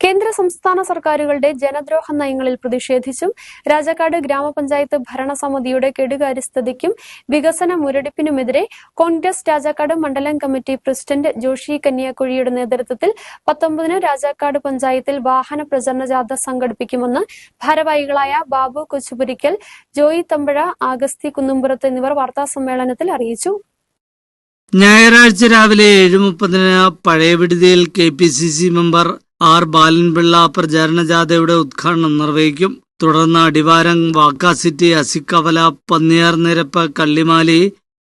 കേന്ദ്ര സംസ്ഥാന സർക്കാരുകളുടെ ജനദ്രോഹ നയങ്ങളിൽ പ്രതിഷേധിച്ചും രാജാക്കാട് ഗ്രാമപഞ്ചായത്ത് ഭരണസമിതിയുടെ കെടുകാര്യസ്ഥതയ്ക്കും വികസന മുരടിപ്പിനുമെതിരെ കോൺഗ്രസ് രാജാക്കാട് മണ്ഡലം കമ്മിറ്റി പ്രസിഡന്റ് ജോഷി കന്യാക്കുഴിയുടെ നേതൃത്വത്തിൽ പത്തൊമ്പതിന് രാജാക്കാട് പഞ്ചായത്തിൽ വാഹന പ്രചരണ ജാഥ സംഘടിപ്പിക്കുമെന്ന് ഭാരവാഹികളായ ബാബു കൊച്ചുപുരിക്കൽ ജോയി തമ്പഴ ആഗസ്തി കുന്നുംപുറത്ത് എന്നിവർ വാർത്താസമ്മേളനത്തിൽ അറിയിച്ചു. ഞായറാഴ്ച രാവിലെ ഏഴ് മുപ്പതിന് പഴയ വിടുതിയിൽ K P C C member R Balanpillai പ്രചാരണ ജാഥയുടെ ഉദ്ഘാടനം നിർവഹിക്കും. തുടർന്ന് അടിവാരം വാക്കാസിറ്റി അസിക്കവല പന്നിയാർ നിരപ്പ് കള്ളിമാലി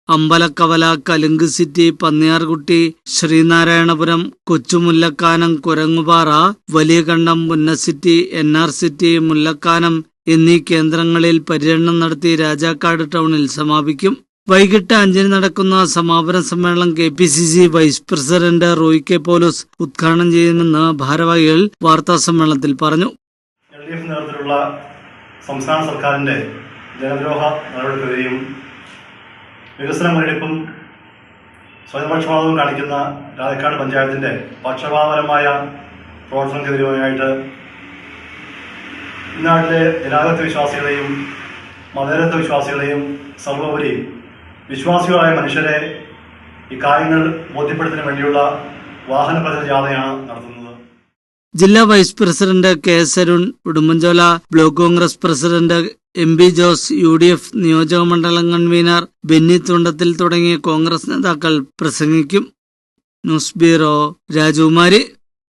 അമ്പലക്കവല കലുങ്ക് സിറ്റി പന്നിയാർകുട്ടി ശ്രീനാരായണപുരം കൊച്ചുമുല്ലക്കാനം കുരങ്ങുപാറ വലിയ കണ്ടം പുന്നസിറ്റി എൻ ആർ സിറ്റി മുല്ലക്കാനം എന്നീ കേന്ദ്രങ്ങളിൽ പര്യടനം നടത്തി രാജാക്കാട് ടൗണിൽ സമാപിക്കും. വൈകിട്ട് അഞ്ചിന് നടക്കുന്ന സമാപന സമ്മേളനം K P C C vice president Roy K Paulose ഉദ്ഘാടനം ചെയ്യുമെന്ന് ഭാരവാഹികൾ വാർത്താ സമ്മേളനത്തിൽ പറഞ്ഞു. എൽ ഡി എഫ് നേതൃത്വത്തിലുള്ള സംസ്ഥാന സർക്കാരിന്റെ ജനദ്രോഹ നടപടിക്കെതിരെയും വികസന മുരടിപ്പും സ്വയംപക്ഷപാതവും കാണിക്കുന്ന രാജക്കാട് പഞ്ചായത്തിന്റെ പക്ഷപാതപരമായ പ്രവർത്തനക്കെതിരുമായിട്ട് ഇന്നാട്ടിലെ നാട്ടിലെ ജനാധിപത്യ വിശ്വാസികളെയും മതേതരത്വ വിശ്വാസികളെയും സർവോപരി വിശ്വാസികളായ മനുഷ്യരെ ഈ കാര്യങ്ങൾ ബോധ്യപ്പെടുത്തുന്നതിന് വേണ്ടിയുള്ള വാഹന പ്രചരണ ജാഥയാണ് നടത്തുന്നത്. ജില്ലാ vice president K S Arun Udumbanchola block Congress president M B Jose U D F നിയോജക മണ്ഡലം കൺവീനർ ബെന്നി തുണ്ടത്തിൽ തുടങ്ങിയ കോൺഗ്രസ് നേതാക്കൾ പ്രസംഗിക്കും. ന്യൂസ് ബ്യൂറോ രാജകുമാരി.